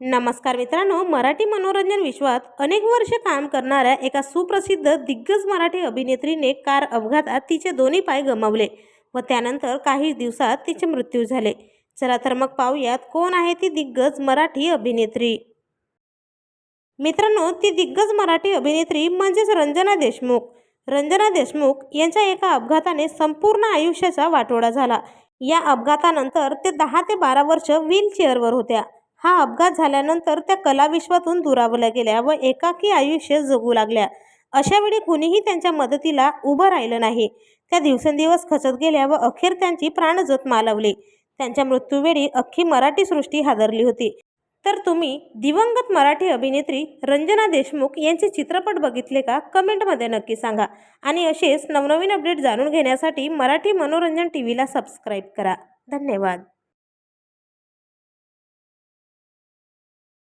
नमस्कार मित्रांनो मराठी मनोरंजन विश्वात अनेक वर्ष काम करणाऱ्या एका सुप्रसिद्ध दिग्गज मराठी अभिनेत्रीने कार अपघातात तिचे दोन्ही पाय गमावले व त्यानंतर काही दिवसात तिचे मृत्यू झाले. चला तर मग पाहूयात कोण आहे ती दिग्गज मराठी अभिनेत्री. मित्रांनो ती दिग्गज मराठी अभिनेत्री म्हणजेच रंजना देशमुख. रंजना देशमुख यांच्या एका अपघाताने संपूर्ण आयुष्याचा वाटोळा झाला. या अपघातानंतर ते दहा ते बारा वर्ष व्हीलचेअरवर होत्या. हा अपघात झाल्यानंतर त्या कलाविश्वातून दुरावल्या गेल्या व एकाकी आयुष्य जगू लागल्या. अशावेळी कुणीही त्यांच्या मदतीला उभं राहिलं नाही. त्या दिवसेंदिवस खचत गेल्या व अखेर त्यांची प्राणज्योत मालवली. त्यांच्या मृत्यूवेळी अख्खी मराठी सृष्टी हादरली होती. तर तुम्ही दिवंगत मराठी अभिनेत्री रंजना देशमुख यांचे चित्रपट बघितले का? कमेंटमध्ये नक्की सांगा. आणि असेच नवनवीन अपडेट जाणून घेण्यासाठी मराठी मनोरंजन टी व्हीला सबस्क्राईब करा. धन्यवाद.